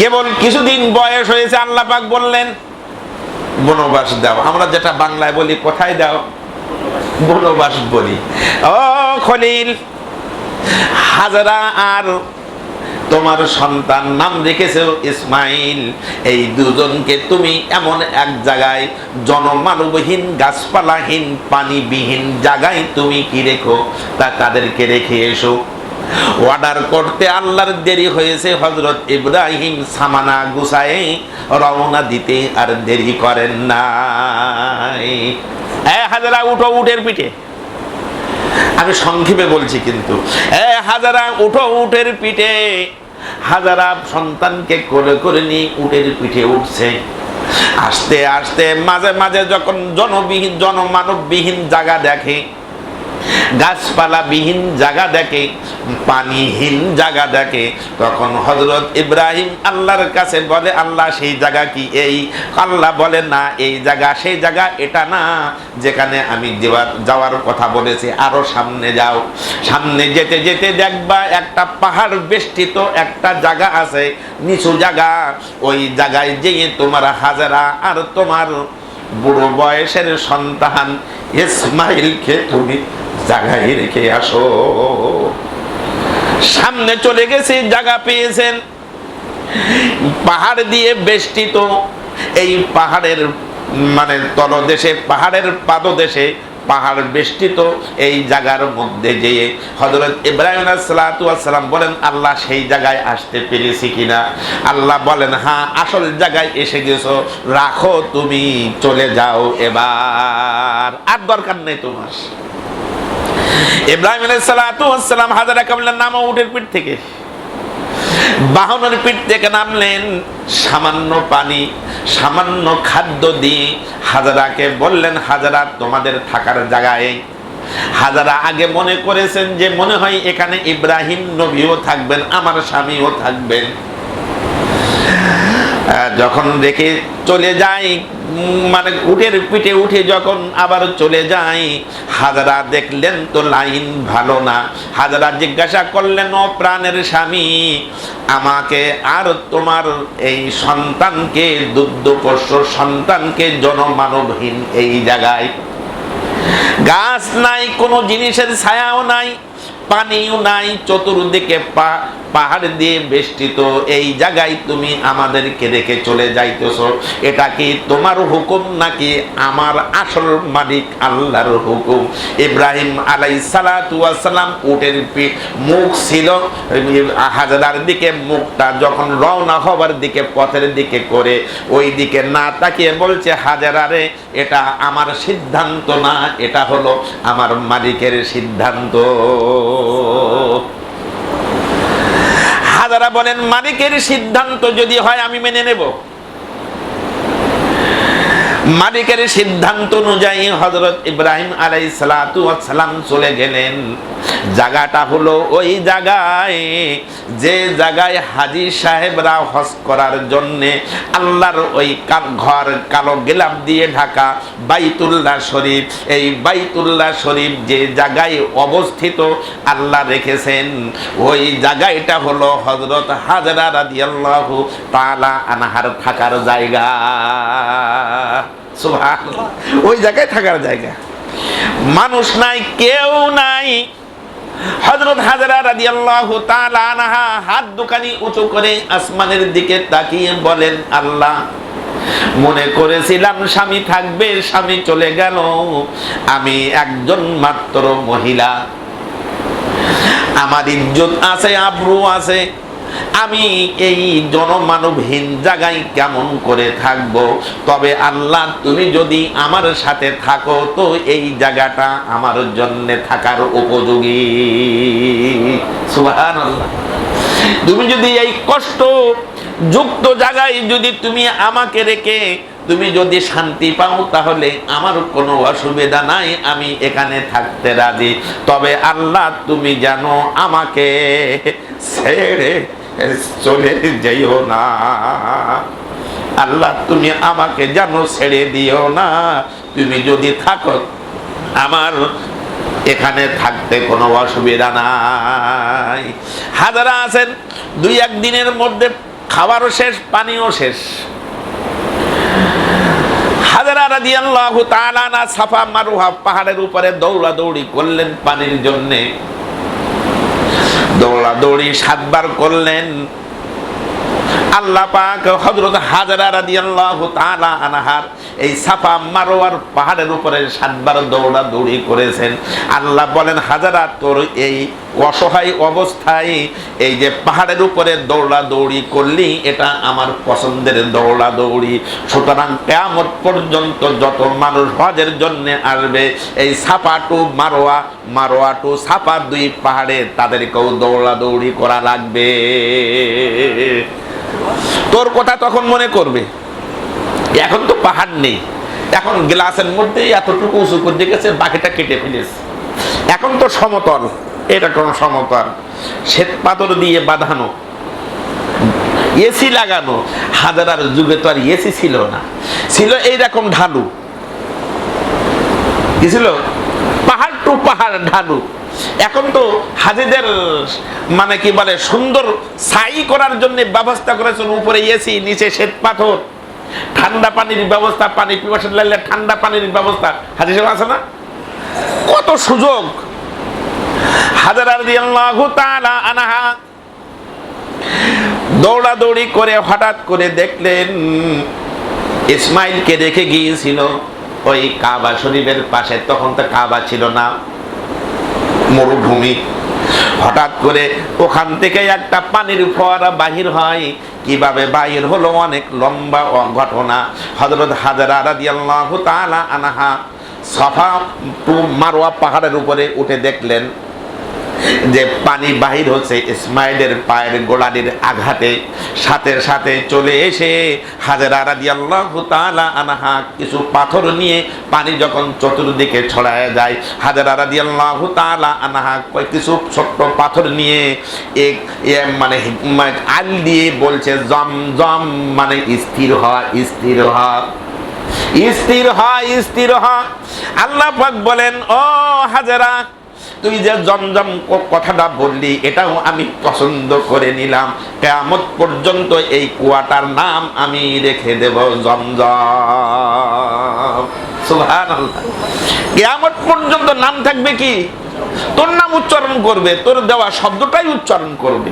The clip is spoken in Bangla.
কেবল কিছুদিন বয়স হয়েছে, আল্লাহ পাক বললেন, বনবাস দাও। আমরা যেটা বাংলায় বলি, কোথায় দাও? বনবাস বলি। ও খলিল, হাজারা আর তোমার সন্তান নাম রেখেছে ইসমাইল। এই দুজনকে তুমি এমন এক জায়গায় জনমানবহীন, গাছপালাহীন, পানিবিহীন জায়গায় তুমি কি রেখো? তা তাদেরকে রেখে এসো। অর্ডার করতে আল্লাহর দেরি হয়েছে হজরত ইব্রাহিম সামানা গুসাই রওনা দিতে আর দেরি করেন নাই। হাজারা, উঠো উঠের পিঠে। আমি সংক্ষেপে বলছি কিন্তু। এ হাজারা, উঠো উঠের পিঠে। হাজারা সন্তানকে করে করে নিয়ে উটের পিঠে উঠছে। আস্তে আস্তে, মাঝে মাঝে যখন জনবিহীন, জনমানববিহীন জায়গা দেখে গাছপালা বিহীন জায়গা দেখে, পানিহীন জায়গা দেখে। তখন হজরত ইব্রাহিম আল্লাহর কাছে বলে, আল্লাহ, সেই জায়গা কি এই? আল্লাহ বলে, না, এই জায়গা, সেই জায়গা, এটা না। যেখানে আমি যাওয়ার কথা বলেছি, আরও সামনে যাও। সামনে যেতে যেতে দেখবা একটা পাহাড় বেষ্টিত একটা জায়গা আছে, নিচু জায়গা। ওই জায়গায় যেয়ে তোমার হাজারা আর তোমার বুড়ো বয়সের সন্তান ইসমাইলকে তুমি জায়গায় রেখে আসো। সামনে চলে গেছে জায়গা পেয়েছেন। পাহাড় দিয়ে বেষ্টিত এই পাহাড়ের মানে তলদেশে, পাহাড়ের পাদদেশে পাহাড় বেষ্টিত এই জায়গার মধ্যে যেয়ে হজরত ইব্রাহিম সালাম বলেন, আল্লাহ সেই জায়গায় আসতে পেরেছি কিনা? আল্লাহ বলেন হ্যাঁ আসল জায়গায় এসে গেছো। রাখো তুমি, চলে যাও এবার। আর দরকার নেই তোমার। ইব্রাহিম সালাম হাজারা কামলার নামা উঠের পিঠ থেকে। বাহনের পিঠ থেকে নামলেন, সামান্য পানি, সামান্য খাদ্য দিয়ে হাজারাকে বললেন, হাজারা, তোমাদের থাকার জায়গায়। হাজারা আগে মনে করেছেন যে মনে হয় এখানে ইব্রাহিম নবীও থাকবেন, আমার স্বামীও থাকবেন। যখন রেখে চলে যাই মানে উঠের পিঠে উঠে যখন আবার চলে যাই, হাজারা দেখলেন তো লাইন ভালো না। হাজারা জিজ্ঞাসা করলেন, ও প্রাণের স্বামী, আমাকে আর তোমার এই সন্তানকে, দুগ্ধপোষ্য সন্তানকে জনমানবহীন এই জায়গায়? গাছ নাই, কোনো জিনিসের ছায়াও নাই। পানিও নাই, চতুর্দিকে পাহাড় দিয়ে বেষ্টিত। এই জায়গায় তুমি আমাদেরকে রেখে চলে যাইতেছ। এটা কি তোমার হুকুম নাকি আমার আসল মালিক আল্লাহর হুকুম? ইব্রাহিম আলাই সালাম উটের পি- মুখ ছিল, হাজারার দিকে মুখটা যখন রওনা হবার দিকে, পথের দিকে করে ওই দিকে না তাকিয়ে বলছে, হাজারারে, এটা আমার সিদ্ধান্ত না, এটা হলো আমার মালিকের সিদ্ধান্ত। হাজারা বলেন মালিকের সিদ্ধান্ত যদি হয় আমি মেনে নেব। মালিকের সিদ্ধান্ত অনুযায়ী হজরত ইব্রাহিম আলাই সালাম চলে গেলেন। জায়গাটা হলো ওই জায়গায়। যে জায়গায় হাজি সাহেবরা হজ করার জন্যে আল্লাহর ওই ঘর, কালো গেলাপ দিয়ে ঢাকা, বাইতুল্লাহ শরীফ। এই বাইতুল্লাহ শরীফ যে জায়গায় অবস্থিত আল্লাহ রেখেছেন। ওই জায়গাটা হলো হজরত হাজরা রাদিয়াল্লাহু তাআলা আনহার থাকার জায়গা। ওই জায়গায় থাকার জায়গা। মানুষ নাই, কেউ নাই। হযরত হাজরা তাআলা আনহা হাত দুখানি উঁচু করে আসমানের দিকে তাকিয়ে বলেন, আল্লাহ, মনে করেছিলাম স্বামী থাকবে, স্বামী চলে গেল। আমি একজন মাত্র মহিলা। আমার ইজ্জত আছে, আব্রু আছে। আমি এই জনমানবহীন জায়গায় কেমন করে থাকব? তবে আল্লাহ, তুমি যদি আমার সাথে থাকো, তো এই জায়গাটা আমার জন্য থাকার উপযোগী। তুমি যদি এই কষ্ট যুক্ত জায়গায় যদি তুমি আমাকে রেখে, তুমি যদি শান্তি পাও, তাহলে আমার কোনো অসুবিধা নাই, আমি এখানে থাকতে রাজি। তবে আল্লাহ, তুমি জানো আমাকে ছেড়ে চলে যেও না। আল্লাহ, তুমি আমাকে জানো ছেড়ে দিও না। তুমি যদি থাকো, আমার এখানে থাকতে কোনো অসুবিধা নাই। হাজারা আছেন, দুই একদিনের মধ্যে খাবারও শেষ, পানিও শেষ। সাফা মারুহা পাহাড়ের উপরে দৌড়াদৌড়ি করলেন পানির জন্যে। দৌড়াদৌড়ি সাতবার করলেন। আল্লাহ পাক হযরত হাজারা রাদিয়াল্লাহু তাআলা আনহার এই সাফা মারোয়ার পাহাড়ের উপরে সাতবার দৌড়াদৌড়ি করেছেন। আল্লাহ বলেন, হাজারা, তোর এই অসহায় অবস্থায় এই যে পাহাড়ের উপরে দৌড়াদৌড়ি করলি, এটা আমার পছন্দের দৌড়াদৌড়ি সুতরাং কেয়ামত পর্যন্ত যত মানুষ হজের জন্য আসবে, এই Safa to Marwa Marwa to Safa দুই পাহাড়ে তাদেরকেও দৌড়াদৌড়ি করা লাগবে। তোর কথা তখন মনে করবে। এখন তো পাহাড় নেই। এখন গ্লাসের মধ্যে এতটুকু উঁচু করে গেছে, বাকিটা কেটে ফেলেছে। এখন তো সমতল, এটা কোন সমতল। শ্বেত পাথর দিয়ে বাঁধানো এসি লাগানো, হাজারার যুগে তো আর এসি ছিল না। ছিল এইরকম ঢালু। কি ছিল? পাহাড় টু পাহাড় ঢালু। এখন তো হাজিদের মানে কি বলে, সুন্দর ছাই করার জন্য ব্যবস্থা করেছেন উপরে এসি নিচে শ্বেত পাথর। ঠান্ডা পানির ব্যবস্থা, পানি পিপাসা লাগলে ঠান্ডা পানির ব্যবস্থা। হাজি সাহেব আছে না? কত সুযোগ। দৌড়াদৌড়ি করে হঠাৎ করে দেখলেন ইসমাইলকে রেখে গিয়েছিল ওই কাবা শরীফের পাশে, তখন তো কাবা ছিল না। মরুভূমি। হঠাৎ করে ওখান থেকে একটা পানির ফোয়ারা বাহির হয়। কীভাবে বাহির হলো অনেক লম্বা ঘটনা হজরত হাজারা রাদিয়াল্লাহু তাআলা আনাহা সাফা মারোয়া পাহাড়ের উপরে উঠে দেখলেন যে পানি বাহির হচ্ছে, ইসমাইলের পায়ের গোড়ালির আঘাতে, সাথে সাথে চলে এসে হাজারা রাদিয়াল্লাহু তাআলা আনহা কিছু পাথর নিয়ে পানি যখন চতুর্দিকে ছড়ায় যায়, হাজারা রাদিয়াল্লাহু তাআলা আনহা কিছু ছোট্ট পাথর নিয়ে এক মানে আল দিয়ে বলছে, জম জম মানে স্থির হওয়া স্থির হওয়া স্থির হয় স্থির হ। আল্লাহ বলেন, ও হাজারা তুই যে জমজম কথাটা বললি, এটাও আমি পছন্দ করে নিলাম। কেয়ামত পর্যন্ত এই কুয়াটার নাম আমি রেখে দেব জমজম। সুবহানাল্লাহ। কেয়ামত পর্যন্ত নাম থাকবে কি? তোর নাম উচ্চারণ করবে, তোর দেওয়া শব্দটাই উচ্চারণ করবে।